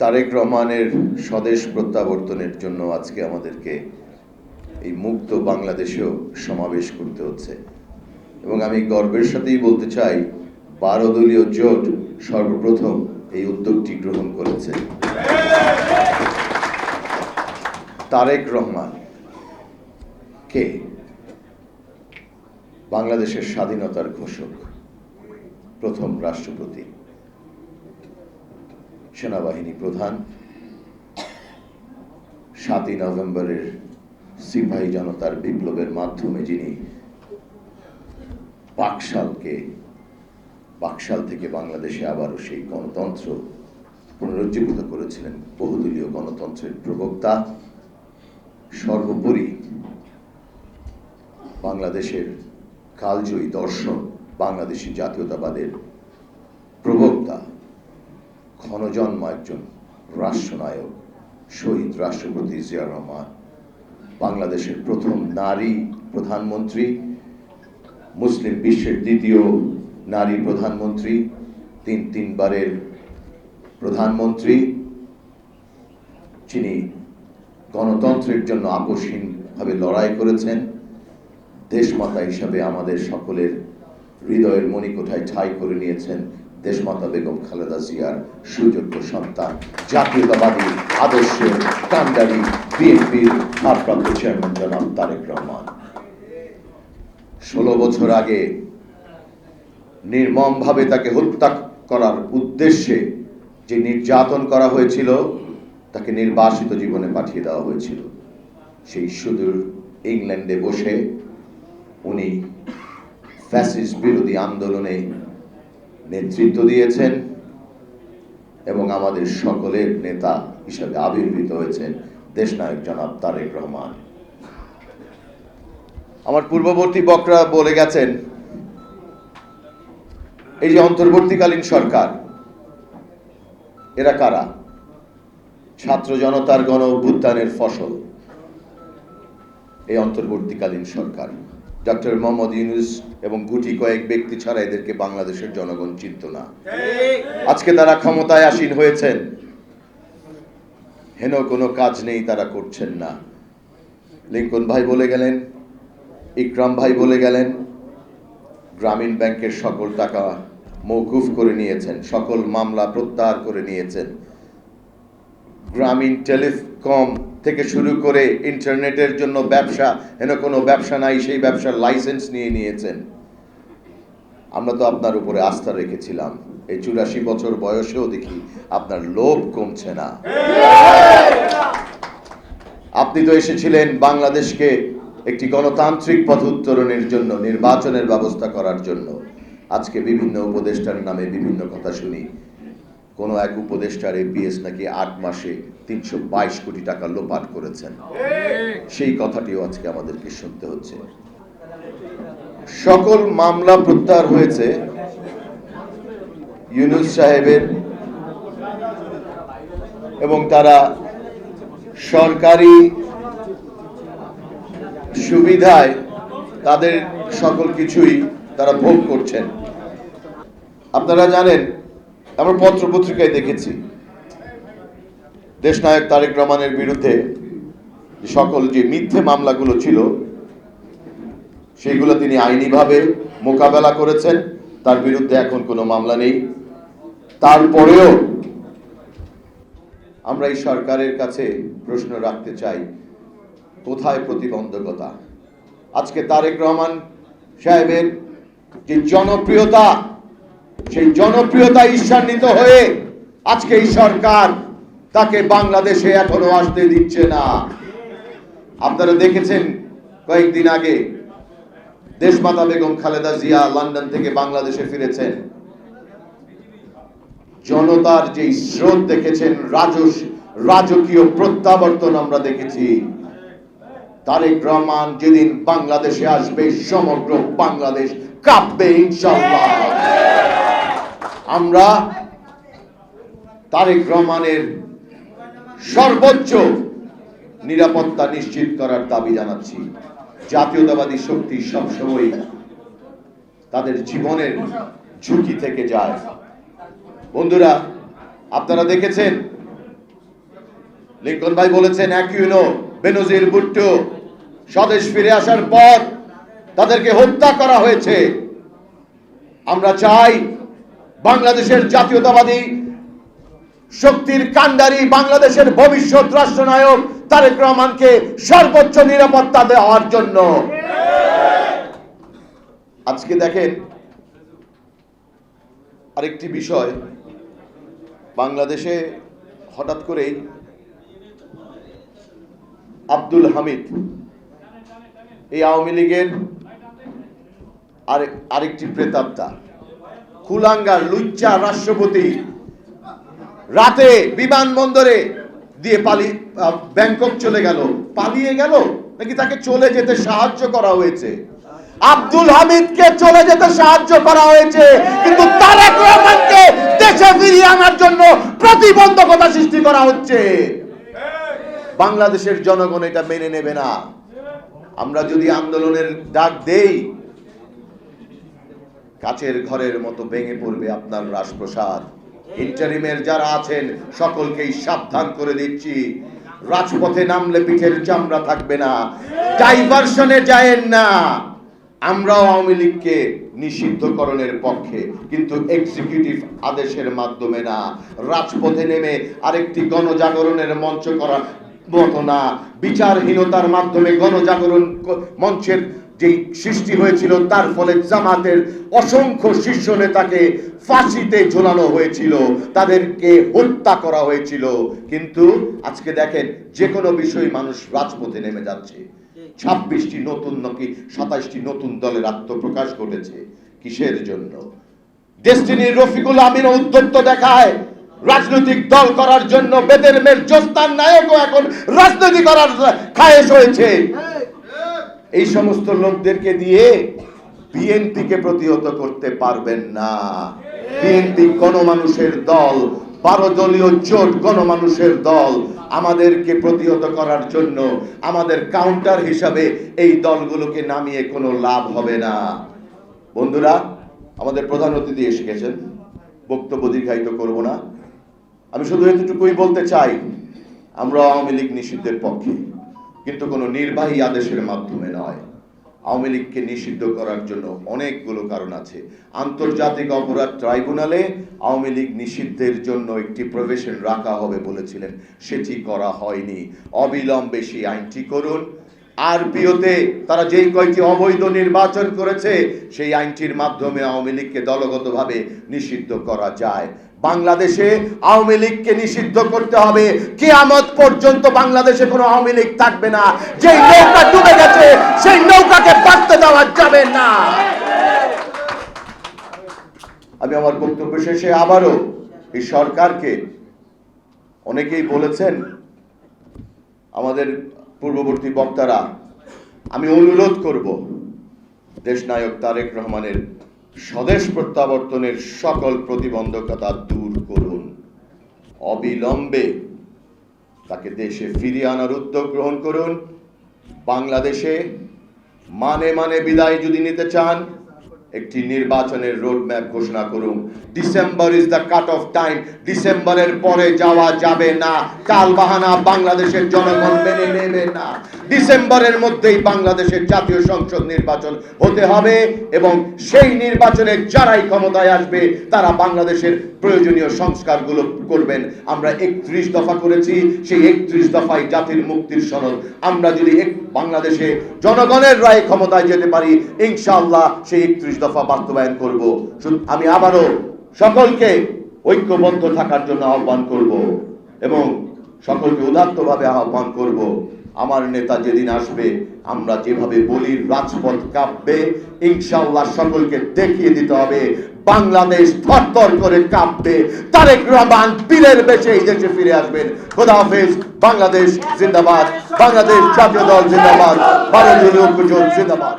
তারেক রহমানের স্বদেশ প্রত্যাবর্তনের জন্য আজকে আমাদেরকে এই মুক্ত বাংলাদেশেও সমাবেশ করতে হচ্ছে। এবং আমি গর্বের সাথেই বলতে চাই, বারো দলীয় জোট সর্বপ্রথম এই উদ্যোগটি গ্রহণ করেছে। তারেক রহমান কে? বাংলাদেশের স্বাধীনতার ঘোষক, প্রথম রাষ্ট্রপতি। সেনাবাহিনী প্রধান। সাতই নভেম্বরের সিপাহী জনতার বিপ্লবের মাধ্যমে যিনি বাকশালকে বাকশাল থেকে বাংলাদেশে আবারও সেই গণতন্ত্র পুনরুজ্জীবিত করেছিলেন বহুদলীয় গণতন্ত্রের প্রবক্তা, সর্বোপরি বাংলাদেশের কালজয়ী দর্শন বাংলাদেশি জাতীয়তাবাদের প্রবক্তা। ক্ষণজন্ম একজন রাষ্ট্রনায়ক, শহীদ রাষ্ট্রপতি জিয়া রহমান, বাংলাদেশের প্রথম নারী প্রধানমন্ত্রী, মুসলিম বিশ্বের দ্বিতীয় নারী প্রধানমন্ত্রী, তিন তিনবারের প্রধানমন্ত্রী, যিনি গণতন্ত্রের জন্য আকস্মিকভাবে লড়াই করেছেন, দেশমাতা হিসাবে আমাদের সকলের হৃদয়ের মণিকোঠায় ঠাঁই করে নিয়েছেন দেশমাতা বেগম খালেদা জিয়ার সুযোগ্য সন্তান, জাতীয়তাবাদী আদর্শ কান্ডারি বিএনপির ভারপ্রাপ্ত চেয়ারম্যান জনাব তারেক রহমান। ষোলো বছর আগে নির্মমভাবে তাকে হত্যা করার উদ্দেশ্যে যে নির্যাতন করা হয়েছিল, তাকে নির্বাসিত জীবনে পাঠিয়ে দেওয়া হয়েছিল। সেই সুদূর ইংল্যান্ডে বসে উনি ফ্যাসিস বিরোধী আন্দোলনে নেতৃত্ব দিয়েছেন এবং আমাদের সকলের নেতা হিসাবে আবির্ভূত হয়েছেন দেশনায়ক জনাব তারেক রহমান। আমার পূর্ববর্তী বকরা বলে গেছেন, এই যে অন্তর্বর্তীকালীন সরকার, এরা কারা? ছাত্র জনতার গণ অভ্যুত্থানের ফসল, এই অন্তর্বর্তীকালীন সরকার। ডক্টর মোহাম্মদ ইউনুস এবং গুটি কয়েক ব্যক্তি ছাড়া এদেরকে বাংলাদেশের জনগণ চিনত না। আজকে তারা ক্ষমতায় আসীন হয়েছেন। হেন কোনো কাজ নেই তারা করছেন না। লিঙ্কন ভাই বলে গেলেন ইকরাম ভাই বলে গেলেন গ্রামীণ ব্যাংকের সকল টাকা মৌকুফ করে নিয়েছেন সকল মামলা প্রত্যাহার করে নিয়েছেন। গ্রামীণ টেলিকম থেকে শুরু করে ইন্টারনেটের জন্য ব্যবসা এন কোনো ব্যবসা নাই, সেই ব্যবসার লাইসেন্স নিয়ে নিয়েছেন। আমরা তো আপনার উপরে আস্থা রেখেছিলাম। এই চুরাশি বছর বয়সেও দেখি আপনার লোভ কমছে না। আপনি তো এসেছিলেন বাংলাদেশকে একটি গণতান্ত্রিক পথ উত্তরণের জন্য, নির্বাচনের ব্যবস্থা করার জন্য। আজকে বিভিন্ন উপদেষ্টার নামে বিভিন্ন কথা শুনি। কোনো এক উপদেষ্টার এপিএস নাকি আট মাসে তিনশো বাইশ কোটি টাকা লোপাট করেছেন। সেই কথাটিও আজকে আমাদেরকে শুনতে হচ্ছে। সকল মামলা প্রত্যাহার হয়েছে। ইউনুস সাহেবের এবং তারা সরকারি সুবিধায় তাদের সকল কিছুই তারা ভোগ করছেন। আপনারা জানেন আমরা পত্র পত্রিকায় দেখেছি। দেশনায়ক তারেক রহমানের বিরুদ্ধে সকল যে মিথ্যে মামলাগুলো ছিল সেগুলো তিনি আইনিভাবে মোকাবেলা করেছেন। তার বিরুদ্ধে এখন কোনো মামলা নেই। তারপরেও আমরা এই সরকারের কাছে প্রশ্ন রাখতে চাই, কোথায় প্রতিবন্ধকতা? আজকে তারেক রহমান সাহেবের যে জনপ্রিয়তা সেই জনপ্রিয়তা ঈর্ষান্বিত হয়ে আজকে এই সরকার তাকে বাংলাদেশে এখনও আসতে দিচ্ছে না। আপনারা দেখেছেন কয়েকদিন আগে দেশমাতা বেগম খালেদা জিয়া লন্ডন থেকে বাংলাদেশে ফিরেছেন। জনতার যে স্রোত দেখেছেন, রাজস, রাজকীয় প্রত্যাবর্তন আমরা দেখেছি। তারেক রহমান যেদিন বাংলাদেশে আসবে, সমগ্র বাংলাদেশ কাঁপবে ইনশাল্লাহ আমরা তারেক রহমানের সর্বোচ্চ নিরাপত্তা নিশ্চিত করার দাবি জানাচ্ছি। জাতীয়তাবাদী শক্তি সবসময় তাদের জীবনের ঝুঁকি থেকে যায়। বন্ধুরা, আপনারা দেখেছেন? লিঙ্কন ভাই বলেছেন অ্যাকিউনো বেনজির ভুট্টো স্বদেশ ফিরে আসার পর তাদেরকে হত্যা করা হয়েছে। আমরা চাই বাংলাদেশের জাতীয়তাবাদী শক্তির কাণ্ডারি বাংলাদেশের ভবিষ্যৎ রাষ্ট্রনায়ক তারেক রহমানকে সর্বোচ্চ নিরাপত্তা দেওয়ার জন্য। আজকে দেখেন আরেকটি বিষয়, বাংলাদেশে হঠাৎ করেই আব্দুল হামিদ, এই আওয়ামী লীগের আরেক আরেকটি প্রেতাত্মা কুলাঙ্গার লুচ্চা রাষ্ট্রপতি রাতে বিমানবন্দরে দিয়ে পালি ব্যাংকক চলে গেল। পালিয়ে গেল? নাকি তাকে চলে যেতে সাহায্য করা হয়েছে? আব্দুল হামিদকে চলে যেতে সাহায্য করা হয়েছে, কিন্তু তারেক রহমানকে দেশে ফিরিয়ে আনার জন্য প্রতিবন্ধকতা সৃষ্টি করা হচ্ছে। বাংলাদেশের জনগণ এটা মেনে নেবে না। আমরা যদি আন্দোলনের ডাক দেই কাচের ঘরের মতো ভেঙে পড়বে আপনার রাজপ্রসাদ। ইন্টারিমের যারা আছেন, সকলকেই সাবধান করে দিচ্ছি। রাজপথে নামলে পিঠের চামড়া থাকবে না। ডাইভারশনে যায়েন না। আমরাও আওয়ামী লীগকে নিষিদ্ধকরণের পক্ষে, কিন্তু এক্সিকিউটিভ আদেশের মাধ্যমে না। রাজপথে নেমে আরেকটি গণজাগরণের মঞ্চ করা না, বিচারহীনতার মাধ্যমে গণজাগরণ মঞ্চের যেই সৃষ্টি হয়েছিল, তার ফলে জামাতের অসংখ্য শীর্ষ নেতাকে ফাঁসিতে ঝোলানো হয়েছিল, তাদেরকে হত্যা করা হয়েছিল। কিন্তু আজকে দেখেন যে কোনো বিষয়ে মানুষ রাজপথে নেমে যাচ্ছে। ছাব্বিশটি নতুন নাকি সাতাশটি নতুন দলের আত্মপ্রকাশ ঘটেছে। কিসের জন্য? ডেস্টিনির রফিকুল আমিন উদ্যত্ত দেখায় রাজনৈতিক দল করার জন্য বেদের মেয়ের জোস্তান নায়কও এখন রাজনীতি করার খায়েশ হয়েছে। এই সমস্ত লোকদেরকে দিয়ে বিএনপিকে প্রতিহত করতে পারবেন না। বিএনপি গণমানুষের দল, বারো দলীয় জোট গণমানুষের দল আমাদেরকে প্রতিহত করার জন্য আমাদের কাউন্টার হিসাবে এই দলগুলোকে নামিয়ে কোনো লাভ হবে না। বন্ধুরা, আমাদের প্রধান অতিথি এসে গেছেন। বক্তব্য দীর্ঘায়িত করব না। আমি শুধু এতটুকুই বলতে চাই, আমরা আওয়ামী লীগ নিষিদ্ধের পক্ষে, কিন্তু কোনো নির্বাহী আদেশের মাধ্যমে নয়। আওয়ামী লীগকে নিষিদ্ধ করার জন্য অনেকগুলো কারণ আছে। আন্তর্জাতিক অপরাধ ট্রাইব্যুনালে আওয়ামী লীগ নিষিদ্ধের জন্য একটি প্রভিশন রাখা হবে বলেছিলেন। সেটি করা হয়নি। অবিলম্বে সেই আইনটি করুন। আরপিওতে তারা যেই কয়টি অবৈধ নির্বাচন করেছে, সেই আইনটির মাধ্যমে আওয়ামী লীগকে দলগতভাবে নিষিদ্ধ করা যায়। বাংলাদেশে আওয়ামী লীগকে নিষিদ্ধ করতে হবে। কিয়ামত পর্যন্ত বাংলাদেশে কোনো আওয়ামী লীগ থাকবে না। যেই নৌকা ডুবে গেছে, সেই নৌকাকে বাঁচতে দেওয়া যাবে না। আমি আমার বক্তব্য শেষে আবারও এই সরকারকে অনেকেই বলেছেন, আমাদের পূর্ববর্তী বক্তারা, আমি অনুরোধ করব, দেশনায়ক তারেক রহমানের স্বদেশ প্রত্যাবর্তনের সকল প্রতিবন্ধকতা দূর করুন। অবিলম্বে তাকে দেশে ফিরিয়ে আনার উদ্যোগ গ্রহণ করুন। বাংলাদেশে মানে মানে বিদায় যদি নিতে চান একটি নির্বাচনের রোড ম্যাপ ঘোষণা করুন। December is the cut off time ডিসেম্বরের পরে যাওয়া যাবে না। কাল বাহানা বাংলাদেশের জনগণ মেনে নেবে না। ডিসেম্বরের মধ্যেই বাংলাদেশের জাতীয় সংসদ নির্বাচন হতে হবে এবং সেই নির্বাচনে যারাই ক্ষমতায় আসবে, তারা বাংলাদেশের প্রয়োজনীয় সংস্কারগুলো করবেন। আমরা একত্রিশ দফা করেছি। সেই একত্রিশ দফায় জাতির মুক্তির সনদ। আমরা যদি এক বাংলাদেশে জনগণের রায়ে ক্ষমতায় যেতে পারি, ইনশাআল্লাহ সেই একত্রিশ দফা বাস্তবায়ন করব। আমি আবারও সকলকে ঐক্যবদ্ধ থাকার জন্য আহ্বান করব এবং সকলকে উদাত্তভাবে আহ্বান করব। আমার নেতা যেদিন আসবে, আমরা যেভাবে বলি রাজপথ কাঁপবে ইনশাল্লাহ সকলকে দেখিয়ে দিতে হবে, বাংলাদেশ থরথর করে কাঁপবে, তারেক রহমান পীরের বেশে এই দেশে ফিরে আসবেন। খোদা হাফেজ, বাংলাদেশ জিন্দাবাদ, বাংলাদেশ জাতীয় দল জিন্দাবাদ, ভারতীয় লোকজন জিন্দাবাদ।